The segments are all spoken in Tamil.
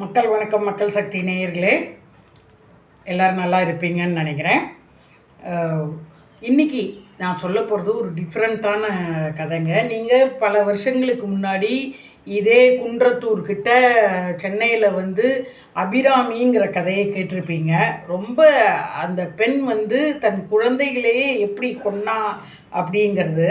மக்கள் வணக்கம் மக்கள் சக்தி நேயர்களே. எல்லோரும் நல்லா இருப்பீங்கன்னு நினைக்கிறேன். இன்றைக்கி இன்னைக்கு நான் சொல்ல போகிறது ஒரு டிஃப்ரெண்ட்டான கதைங்க. நீங்கள் பல வருஷங்களுக்கு முன்னாடி இதே குன்றத்தூர் கிட்ட சென்னையில் வந்து அபிராமிங்கிற கதையை கேட்டிருப்பீங்க. ரொம்ப அந்த பெண் வந்து தன் குழந்தைகளையே எப்படி கொன்னா அப்படிங்கிறது.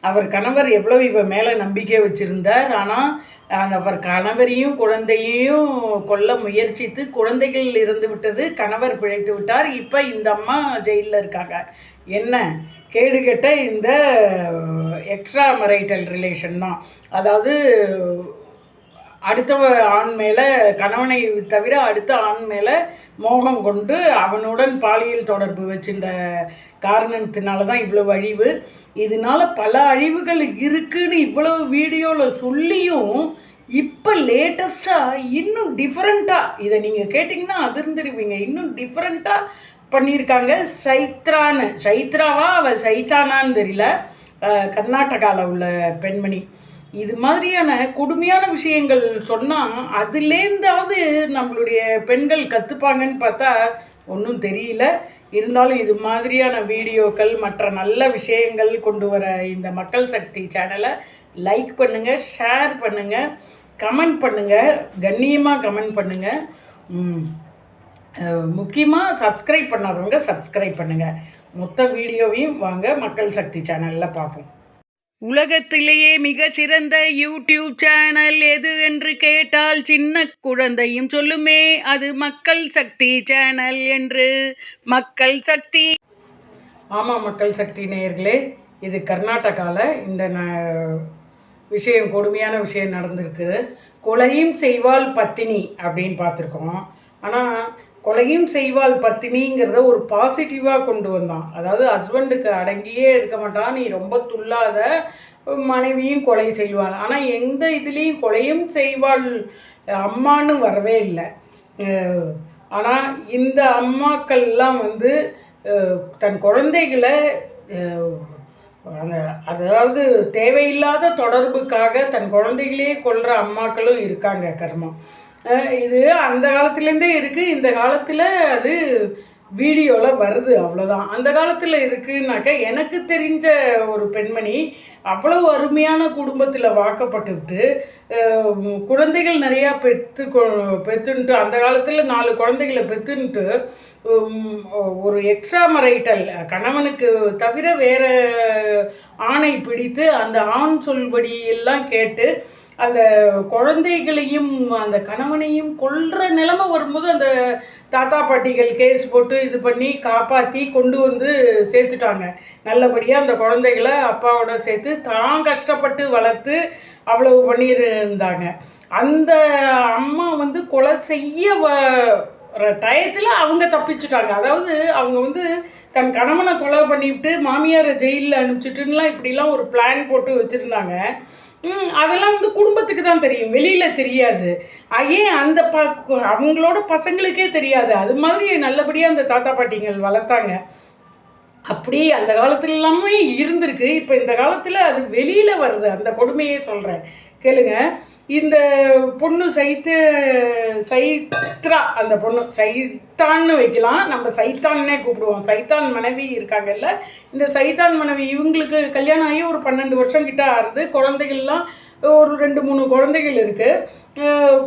அவர் கணவர் எவ்வளோ இவ மேலே நம்பிக்கை வச்சுருந்தார். ஆனால் அந்த அவர் கணவரையும் குழந்தையையும் கொல்ல முயற்சித்து குழந்தைகள் இருந்து விட்டது கணவர் பிழைத்து விட்டார். இப்போ இந்த அம்மா ஜெயிலில் இருக்காங்க. என்ன? கேடு கெட்ட இந்த எக்ஸ்ட்ரா மரைட்டல் ரிலேஷன் தான். அதாவது அடுத்த ஆண் மேலே கணவனை தவிர அடுத்த ஆண் மேலே மோகம் கொண்டு அவனுடன் பாலியல் தொடர்பு வச்சிருந்த காரணத்தினால தான் இவ்வளவு அழிவு. இதனால பல அழிவுகள் இருக்குன்னு இவ்வளவு வீடியோவில் சொல்லியும் இப்போ லேட்டஸ்ட்டாக இன்னும் டிஃப்ரெண்ட்டாக இதை நீங்கள் கேட்டிங்கன்னா அதிர்ந்துருவீங்க. இன்னும் டிஃப்ரெண்ட்டாக பண்ணியிருக்காங்க. சைத்ரான்னு சைத்ராவா? அவள் சைத்தானான்னு தெரியல. கர்நாடகாவில் உள்ள பெண்மணி. இது மாதிரியான கொடுமையான விஷயங்கள் சொன்னால் அதுலேருந்தாவது நம்மளுடைய பெண்கள் கற்றுப்பாங்கன்னு பார்த்தா ஒன்றும் தெரியல. இருந்தாலும் இது மாதிரியான வீடியோக்கள் மற்ற நல்ல விஷயங்கள் கொண்டு வர இந்த மக்கள் சக்தி சேனலை லைக் பண்ணுங்கள் ஷேர் பண்ணுங்கள் கமெண்ட் பண்ணுங்கள் கண்ணியமாக கமெண்ட் பண்ணுங்கள் முக்கியமாக சப்ஸ்கிரைப் பண்ணாதவங்க சப்ஸ்கிரைப் பண்ணுங்கள் மொத்த வீடியோவையும் வாங்க மக்கள் சக்தி சேனலில் பார்ப்போம். உலகத்திலேயே மிகச்சிறந்த யூடியூப் சேனல் எது என்று கேட்டால் சின்ன குழந்தையும் சொல்லுமே அது மக்கள் சக்தி சேனல் என்று. மக்கள் சக்தி. ஆமாம் மக்கள் சக்தி நேயர்களே இது கர்நாடகாவில் இந்த ந- விஷயம் கொடுமையான விஷயம் நடந்திருக்கு. கொலையும் செய்வாள் பத்தினி அப்படின்னு பார்த்துருக்கோம். ஆனால் கொலையும் செய்வாள் பத்தினிங்கிறத ஒரு பாசிட்டிவாக கொண்டு வந்தான். அதாவது ஹஸ்பண்டுக்கு அடங்கியே இருக்க மாட்டான். நீ ரொம்ப துள்ளாத மனைவியும் கொலை செய்வாள். ஆனால் எந்த இதுலேயும் கொலையும் செய்வாள் அம்மான்னு வரவே இல்லை. ஆனால் இந்த அம்மாக்கள்லாம் வந்து தன் குழந்தைகளை அந்த அதாவது தேவையில்லாத தொடர்புக்காக தன் குழந்தைகளே கொள்கிற அம்மாக்களும் இருக்காங்க கர்மம் இது அந்த காலத்துலேருந்தே இருக்குது இந்த காலத்தில் அது வீடியோவில் வருது அவ்வளோதான் அந்த காலத்தில் இருக்குன்னாக்க எனக்கு தெரிஞ்ச ஒரு பெண்மணி அவ்வளோ அருமையான குடும்பத்தில் வாக்கப்பட்டுக்கிட்டு குழந்தைகள் நிறையா பெற்று கொ- அந்த காலத்தில் நாலு குழந்தைகளை பெற்றுன்ட்டு ஒரு எக்ஸ்ட்ரா மரைட்டல் கணவனுக்கு தவிர வேறு ஆணை பிடித்து அந்த ஆண் சொல்படியெல்லாம் கேட்டு அந்த குழந்தைகளையும் அந்த கணவனையும் கொல்ற நிலைமை வரும்போது அந்த தாத்தா பாட்டிகள் கேஸ் போட்டு இது பண்ணி காப்பாற்றி கொண்டு வந்து சேர்த்துட்டாங்க. நல்லபடியாக அந்த குழந்தைகளை அப்பாவோட சேர்த்து தான் கஷ்டப்பட்டு வளர்த்து அவ்வளவு பண்ணியிருந்தாங்க. அந்த அம்மா வந்து கொலை செய்ய வ டயத்தில் அவங்க தப்பிச்சுட்டாங்க. அதாவது அவங்க வந்து தன் கணவனை கொலை பண்ணிவிட்டு மாமியாரை ஜெயிலில் அனுப்பிச்சிட்டுலாம் இப்படிலாம் ஒரு பிளான் போட்டு வச்சுருந்தாங்க. அதெல்லாம் வந்து குடும்பத்துக்கு தான் தெரியும். வெளியில் தெரியாது. ஏன் அந்த ப அவங்களோட பசங்களுக்கே தெரியாது. அது மாதிரி நல்லபடியாக அந்த தாத்தா பாட்டிங்கள் வளர்த்தாங்க. அப்படி அந்த காலத்துல எல்லாமே இருந்திருக்கு. இப்போ இந்த காலத்தில் அது வெளியில் வருது. அந்த கொடுமையே சொல்கிறேன் கேளுங்க. இந்த பொண்ணு சைத்து சைத்ரா அந்த பொண்ணு சைத்தான்னு வைக்கலாம். நம்ம சைத்தான்னே கூப்பிடுவோம். சைத்தான் மனைவி இருக்காங்கல்ல இந்த சைத்தான் மனைவி இவங்களுக்கு கல்யாணம் ஆகி ஒரு பன்னெண்டு வருஷம் கிட்ட ஆறுது குழந்தைகள்லாம் ஒரு ரெண்டு மூணு குழந்தைகள் இருக்குது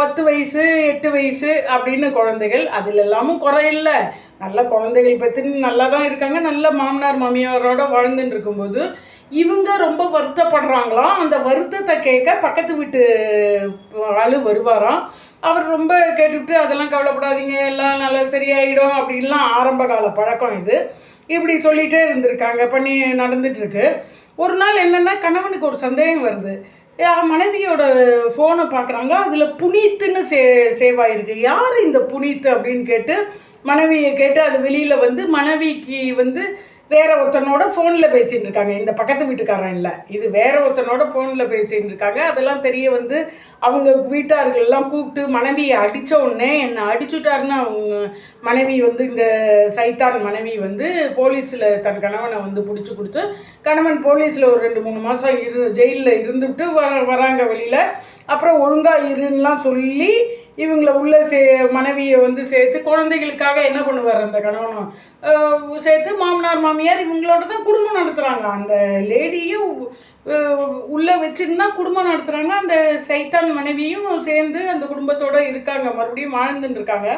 பத்து வயசு எட்டு வயசு அப்படின்னு குழந்தைகள். அதில் எல்லாமும் குறையில்ல. நல்ல குழந்தைகள் பெற்றுன்னு நல்லா தான் இருக்காங்க. நல்ல மாமனார் மாமியாரோட வாழ்ந்துட்டு இருக்கும்போது இவங்க ரொம்ப வருத்தப்படுறாங்களாம் அந்த வருத்தத்தை கேட்க பக்கத்து வீட்டு ஆள் வருவாராம். அவர் ரொம்ப கேட்டுவிட்டு அதெல்லாம் கவலைப்படாதீங்க எல்லாம் நல்லா சரியாயிடும் அப்படின்லாம் ஆரம்ப கால பழக்கம் இது. இப்படி சொல்லிகிட்டே இருந்திருக்காங்க. பண்ணி நடந்துட்டுருக்கு. ஒரு நாள் என்னென்னா கணவனுக்கு ஒரு சந்தேகம் வருது. மனைவியோட ஃபோனை பார்க்குறாங்க அதில் புனித்துன்னு சே சேவ் ஆகிருக்கு யார் இந்த புனித்து? அப்படின்னு கேட்டு மனைவியை கேட்டு அது வெளியில் வந்து மனைவிக்கு வந்து வேற ஒருத்தனோட ஃபோனில் பேசிகிட்டு இருக்காங்க. இந்த பக்கத்து வீட்டுக்காரன் இல்லை. இது வேற ஒருத்தனோட ஃபோனில் பேசிகிட்டு இருக்காங்க. அதெல்லாம் தெரிய வந்து அவங்க வீட்டார்கள் எல்லாம் கூப்பிட்டு மனைவியை அடித்த உடனே என்னை அடிச்சுட்டாருன்னு அவங்க மனைவி வந்து இந்த சைத்தான் மனைவி வந்து போலீஸில் தன் கணவனை வந்து பிடிச்சி கொடுத்து கணவன் போலீஸில் ஒரு ரெண்டு மூணு மாதம் இரு ஜெயிலில் இருந்துவிட்டு வர வராங்க வெளியில். அப்புறம் ஒழுங்காக இருன்னுலாம் சொல்லி இவங்களை உள்ளே சே மனைவியை வந்து சேர்த்து குழந்தைகளுக்காக என்ன பண்ணுவார் அந்த கணவனும் சேர்த்து மாமனார் மாமியார் இவங்களோட தான் குடும்பம் நடத்துகிறாங்க அந்த லேடியும் உள்ளே வச்சுருந்தா குடும்பம் நடத்துகிறாங்க அந்த சைத்தான் மனைவியும் சேர்ந்து அந்த குடும்பத்தோடு இருக்காங்க. மறுபடியும் வாழ்ந்துட்டு இருக்காங்க.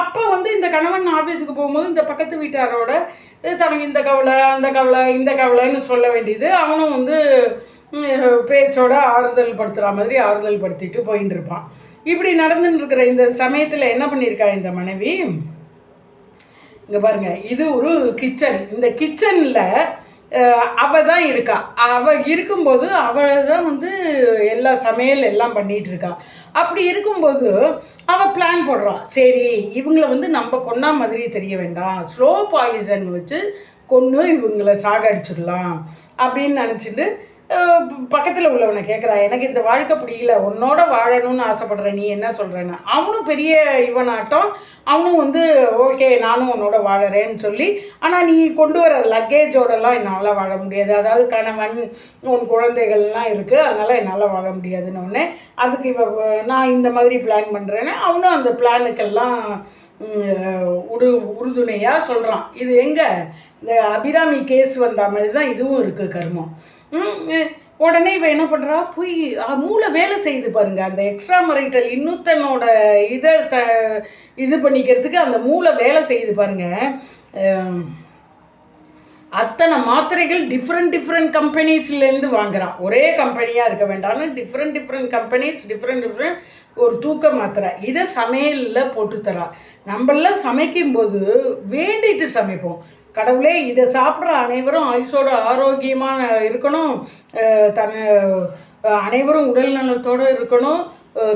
அப்போ வந்து இந்த கணவன் ஆஃபீஸுக்கு போகும்போது இந்த பக்கத்து வீட்டாரோட தனக்கு இந்த கவலை அந்த கவலை இந்த கவலைன்னு சொல்ல வேண்டியது. அவனும் வந்து பேச்சோட ஆறுதல் படுத்துகிற மாதிரி ஆறுதல் படுத்திட்டு போயின்னு இருப்பான். இப்படி நடந்துன்னு இருக்கிற இந்த சமயத்தில் என்ன பண்ணியிருக்கா இந்த மனைவி? இங்கே பாருங்கள் இது ஒரு கிச்சன் இந்த கிச்சனில் அவ தான் இருக்கா. அவ இருக்கும்போது அவ தான் வந்து எல்லா சமையல் எல்லாம் பண்ணிட்டு இருக்கா அப்படி இருக்கும்போது அவள் பிளான் போடுறான் சரி இவங்கள வந்து நம்ம கொண்டா மாதிரி தெரிய வேண்டாம். ஸ்லோ பாய்சன் வச்சு கொன்று இவங்கள சாகடிச்சிடலாம் அப்படின்னு நினச்சிட்டு பக்கத்தில் உள்ளவனை கேட்குறா எனக்கு இந்த வாழ்க்கை பிடிக்கல உன்னோட வாழணும்னு ஆசைப்படுற நீ என்ன சொல்கிறேன்னு அவனும் பெரிய இவனாட்டம். அவனும் வந்து ஓகே நானும் உன்னோட வாழறேன்னு சொல்லி ஆனால் நீ கொண்டு வர லக்கேஜோடலாம் என்னால் வாழ முடியாது. அதாவது கணவன் உன் குழந்தைகள்லாம் இருக்குது அதனால் என்னால் வாழ முடியாதுன்னு ஒன்று அதுக்கு இவ நான் இந்த மாதிரி பிளான் பண்ணுறேன்னு அவனும் அந்த பிளானுக்கெல்லாம் உடு உரு உறுதுணையாக சொல்கிறான் இது எங்கே? இந்த அபிராமி கேஸ் வந்த மாதிரி தான் இதுவும் இருக்குது கர்மம். உடனே இவன் என்ன பண்ணுறா போய் மூளை வேலை செய்யுது பாருங்க. அந்த எக்ஸ்ட்ரா மரைட்டல் இன்னொருத்தனோட இதை த இது பண்ணிக்கிறதுக்கு அந்த மூளை வேலை செய்யுது பாருங்கள் அத்தனை மாத்திரைகள் டிஃப்ரெண்ட் டிஃப்ரெண்ட் கம்பெனிஸ்லேருந்து வாங்குறான் ஒரே கம்பெனியாக இருக்க வேண்டாம்னு different different companies different different ஒரு தூக்க மாத்திரை. இதை சமையலில் போட்டு தரான் நம்மளாம் சமைக்கும்போது வேண்டிட்டு சமைப்போம். கடவுளே இதை சாப்பிட்ற அனைவரும் ஆயுசோட ஆரோக்கியமாக இருக்கணும். தன் அனைவரும் உடல் நலத்தோடு இருக்கணும்.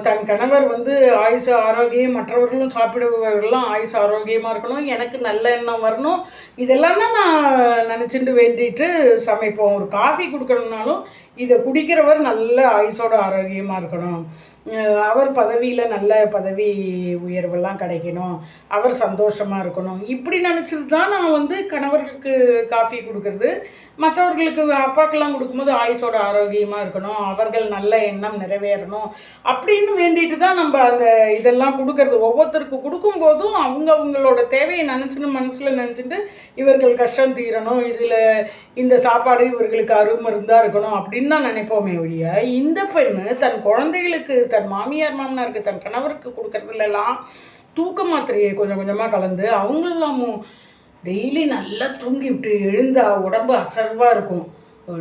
தன் கணவர் வந்து ஆயுசு ஆரோக்கியம் மற்றவர்களும் சாப்பிடுபவர்கள்லாம் ஆயுசு ஆரோக்கியமாக இருக்கணும் எனக்கு நல்ல எண்ணம் வரணும். இதெல்லாம் தான் நான் நினச்சிட்டு வேண்டிட்டு சமைப்போம். ஒரு காஃபி கொடுக்கணும்னாலும் இதை குடிக்கிறவர் நல்ல ஆயுசோட ஆரோக்கியமாக இருக்கணும். அவர் பதவியில் நல்ல பதவி உயர்வெல்லாம் கிடைக்கணும். அவர் சந்தோஷமாக இருக்கணும். இப்படி நினச்சிட்டு தான் நான் வந்து கணவர்களுக்கு காஃபி கொடுக்கறது. மற்றவர்களுக்கு அப்பாக்கெல்லாம் கொடுக்கும்போது ஆயுசோட ஆரோக்கியமாக இருக்கணும். அவர்கள் நல்ல எண்ணம் நிறைவேறணும். அப்படின்னு வேண்டிட்டு தான் நம்ம அந்த இதெல்லாம் கொடுக்கறது. ஒவ்வொருத்தருக்கு கொடுக்கும்போதும் அவங்க அவங்களோட தேவையை நினச்சின்னு மனசில் நினச்சிட்டு இவர்கள் கஷ்டம் தீரணும். இதில் இந்த சாப்பாடு இவர்களுக்கு அருமருந்தாக இருக்கணும் அப்படின்னு தான் நினைப்போமே ஒழிய இந்த பெண் தன் குழந்தைகளுக்கு தன் மாமியார் மாமனாருக்கு தன் கணவருக்கு கொடுக்கறதுலலாம் தூக்க மாத்திரையை கொஞ்சம் கொஞ்சமாக கலந்து அவங்களெல்லாமும் டெய்லி நல்லா தூங்கி விட்டு எழுந்தால் உடம்பு அசர்வாக இருக்கும்.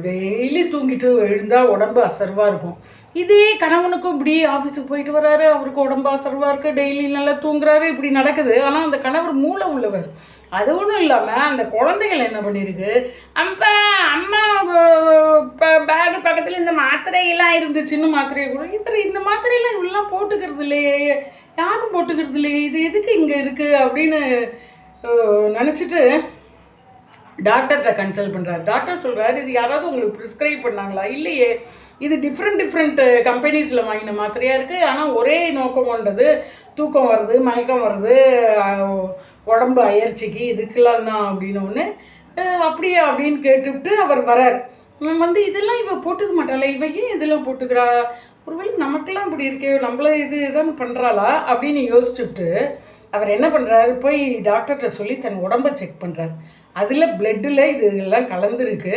டெய்லி தூங்கிட்டு எழுந்தால் உடம்பு அசர்வாக இருக்கும். இதே கணவனுக்கும் இப்படி ஆஃபீஸுக்கு போயிட்டு வராரு அவருக்கு உடம்பு அசர்வாக இருக்குது டெய்லி நல்லா தூங்குறாரு இப்படி நடக்குது. ஆனால் அந்த கணவர் மூளை உள்ளவர். அது ஒன்றும் இல்லாமல் அந்த குழந்தைகள் என்ன பண்ணியிருக்கு அப்பா அம்மா பக்கத்தில் இந்த மாத்திரையெல்லாம் இருந்துச்சுன்னு மாத்திரையை கூட இவர் இந்த மாத்திரையெல்லாம் இவெல்லாம் போட்டுக்கிறது இல்லையே யாரும் போட்டுக்கிறது இல்லையே இது எதுக்கு இங்கே இருக்குது அப்படின்னு நினச்சிட்டு டாக்டர்கிட்ட கன்சல்ட் பண்ணுறாரு டாக்டர் சொல்கிறாரு இது யாராவது உங்களுக்கு ப்ரிஸ்கிரைப் பண்ணாங்களா? இல்லையே இது டிஃப்ரெண்ட் டிஃப்ரெண்ட் கம்பெனிஸில் வாங்கின மாத்திரையாக இருக்குது ஆனால் ஒரே நோக்கம் கொண்டது தூக்கம் வருது மயக்கம் வருது உடம்பு அயற்சிக்கு இதுக்கெல்லாம் தான் அப்படின்னு ஒன்று அப்படியா அப்படின்னு கேட்டுவிட்டு அவர் வரார் வந்து இதெல்லாம் இவ போட்டுக்க மாட்டாளே. இவ ஏன் இதெல்லாம் போட்டுக்கிறா? ஒருவேளை நமக்கெல்லாம் இப்படி இருக்கே நம்மள இது இதான் பண்ணுறாளா அப்படின்னு யோசிச்சுட்டு அவர் என்ன பண்ணுறாரு போய் டாக்டர்கிட்ட சொல்லி தன் உடம்பை செக் பண்ணுறாரு அதில் பிளட்டில் இது எல்லாம் கலந்துருக்கு.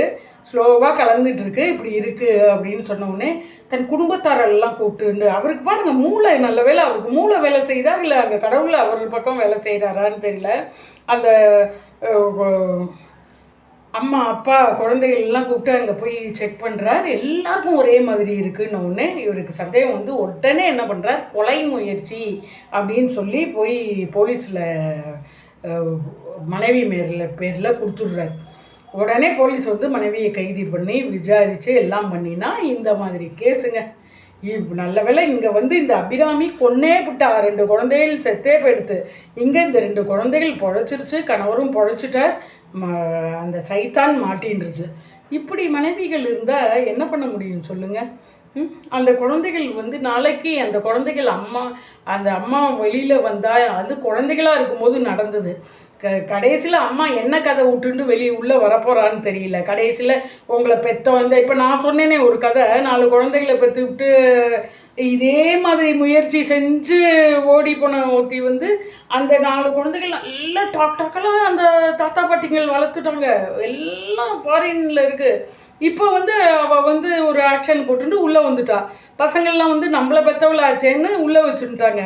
ஸ்லோவாக கலந்துட்டுருக்கு. இப்படி இருக்குது அப்படின்னு சொன்னோடனே தன் குடும்பத்தாரெல்லாம் கூப்பிட்டு அவருக்கு பாருங்க மூளை நல்ல வேலை அவருக்கு மூளை வேலை செய்தா இல்லை அங்கே கடவுள் அவர் பக்கம் வேலை செய்கிறாரான்னு தெரியல. அந்த அம்மா அப்பா குழந்தைகள்லாம் கூப்பிட்டு அங்கே போய் செக் பண்ணுறார் எல்லாருக்கும் ஒரே மாதிரி இருக்குன்னு ஒன்று இவருக்கு சந்தேகம் வந்து உடனே என்ன பண்ணுறார் கொலை முயற்சி அப்படின்னு சொல்லி போய் போலீஸில் மனைவி மேரில் பேரில் கொடுத்துட்றாரு. உடனே போலீஸ் வந்து மனைவியை கைது பண்ணி விசாரித்து எல்லாம் பண்ணினா இந்த மாதிரி கேஸுங்க. நல்ல வேளை இங்கே வந்து இந்த அபிராமி கொன்னே விட்டா ரெண்டு குழந்தைகள் செத்தே போயிடுத்து. இங்கே இந்த ரெண்டு குழந்தைகள் பொழைச்சிருச்சு கணவரும் பொழைச்சிட்டார். அந்த சைத்தான் மாட்டின்றுச்சு. இப்படி மனைவிகள் இருந்தால் என்ன பண்ண முடியும் சொல்லுங்கள் அந்த குழந்தைகள் வந்து நாளைக்கு அந்த குழந்தைகள் அம்மா அந்த அம்மா வெளியில் வந்தால் அது குழந்தைகளாக இருக்கும்போது நடந்தது. க கடைசியில் அம்மா என்ன கதை விட்டுண்டு வெளியே உள்ளே வரப்போகிறான்னு தெரியல. கடைசியில் உங்களை பெத்தோம். இந்த இப்போ நான் சொன்னேனே ஒரு கதை நாலு குழந்தைகளை பெற்று விட்டு இதே மாதிரி முயற்சி செஞ்சு ஓடி போன ஒருத்தி வந்து அந்த நாலு குழந்தைகள் நல்லா டாக் டாக்கெல்லாம் அந்த தாத்தா பாட்டிங்கள் வளர்த்துட்டாங்க. எல்லாம் ஃபாரின்ல இருக்குது இப்போ வந்து அவள் வந்து ஒரு ஆக்ஷன் போட்டுட்டு உள்ளே வந்துட்டா. பசங்கள்லாம் வந்து நம்மளை பெற்றவளாச்சேன்னு உள்ளே வச்சுட்டாங்க.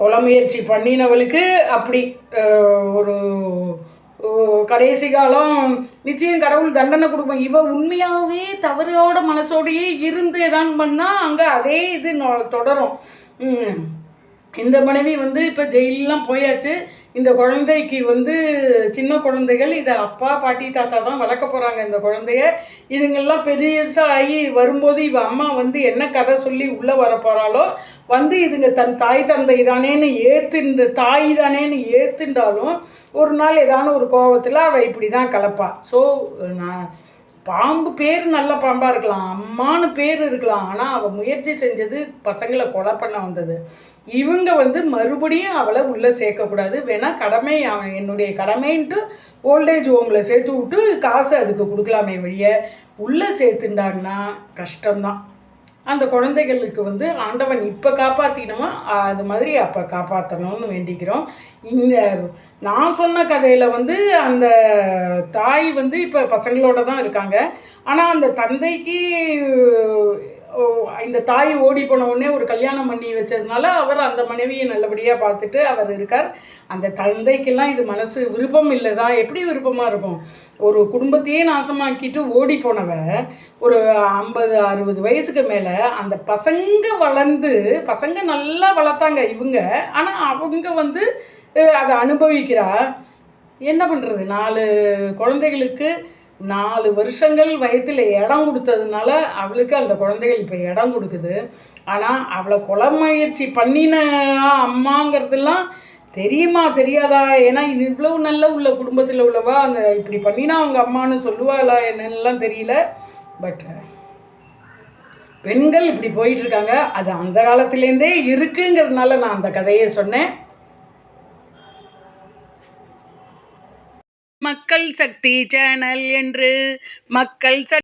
கொலை முயற்சி பண்ணினவளுக்கு அப்படி ஒரு கடைசி காலம் நிச்சயம் கடவுள் தண்டனை கொடுப்போம் இவ உண்மையாகவே தவறோட மனசோடையே இருந்து தான் பண்ணால் அங்கே அதே இது நொ- தொடரும். இந்த மனைவி வந்து இப்போ ஜெயிலெலாம் போயாச்சு. இந்த குழந்தைக்கு வந்து சின்ன குழந்தைகள் இதை அப்பா பாட்டி தாத்தா தான் வளர்க்க போகிறாங்க இந்த குழந்தைய. இதுங்கெல்லாம் பெருசாக ஆகி வரும்போது இவ அம்மா வந்து என்ன கதை சொல்லி உள்ளே வர போகிறாளோ வந்து இதுங்க தன் தாய் தந்தை தானேன்னு ஏற்றுண்டு தாய் தானேன்னு ஏற்றுண்டாலும் ஒரு நாள் ஏதான ஒரு கோபத்தில் அவள் இப்படி தான் கலப்பா. ஸோ நான் பாம்பு பேர் நல்ல பாம்பாக இருக்கலாம் அம்மானு பேர் இருக்கலாம் ஆனால் அவள் முயற்சி செஞ்சது பசங்களை கொலை பண்ண வந்தது. இவங்க வந்து மறுபடியும் அவளை உள்ளே சேர்க்கக்கூடாது. வேணா கடமை அவன் என்னுடைய கடமைன்ட்டு ஓல்டேஜ் ஹோமில் சேர்த்து விட்டு காசு அதுக்கு கொடுக்கலாமே வெளிய உள்ளே சேர்த்துட்டாங்கன்னா கஷ்டம்தான். அந்த குழந்தைகளுக்கு வந்து ஆண்டவன் இப்போ காப்பாற்றினோமா அது மாதிரி அப்போ காப்பாற்றணும்னு வேண்டிக்கிறோம். இந்த நான் சொன்ன கதையில் வந்து அந்த தாய் வந்து இப்போ பசங்களோட தான் இருக்காங்க. ஆனால் அந்த தந்தைக்கு இந்த தாய் ஓடி போன உடனே ஒரு கல்யாணம் பண்ணி வச்சதுனால அவர் அந்த மனைவியை நல்லபடியாக பார்த்துட்டு அவர் இருக்கார். அந்த தந்தைக்கெல்லாம் இது மனசு விருப்பம் இல்லை தான் எப்படி விருப்பமாக இருக்கும்? ஒரு குடும்பத்தையே நாசமாக்கிட்டு ஓடி போனவ ஒரு ஐம்பது அறுபது வயசுக்கு மேலே அந்த பசங்க வளர்ந்து பசங்க நல்லா வளர்த்தாங்க இவங்க. ஆனால் அவங்க வந்து அதை அனுபவிக்கிறா. என்ன பண்ணுறது நாலு குழந்தைகளுக்கு நாலு வருஷங்கள் வயத்தில் இடம் கொடுத்ததுனால அவளுக்கு அந்த குழந்தைகள் இப்போ இடம் கொடுக்குது. ஆனால் அவளை கொலை முயற்சி பண்ணின அம்மாங்கிறதெல்லாம் தெரியுமா தெரியாதா? ஏன்னா இது இவ்வளவு நல்ல உள்ள குடும்பத்தில் உள்ளவா? அந்த இப்படி பண்ணினா அவங்க அம்மான்னு சொல்லுவாளா என்னென்னலாம் தெரியல. பட் பெண்கள் இப்படி போயிட்டுருக்காங்க அது அந்த காலத்துலேருந்தே இருக்குங்கிறதுனால நான் அந்த கதையை சொன்னேன். மக்கள் சக்தி சேனல் என்று மக்கள் சக்தி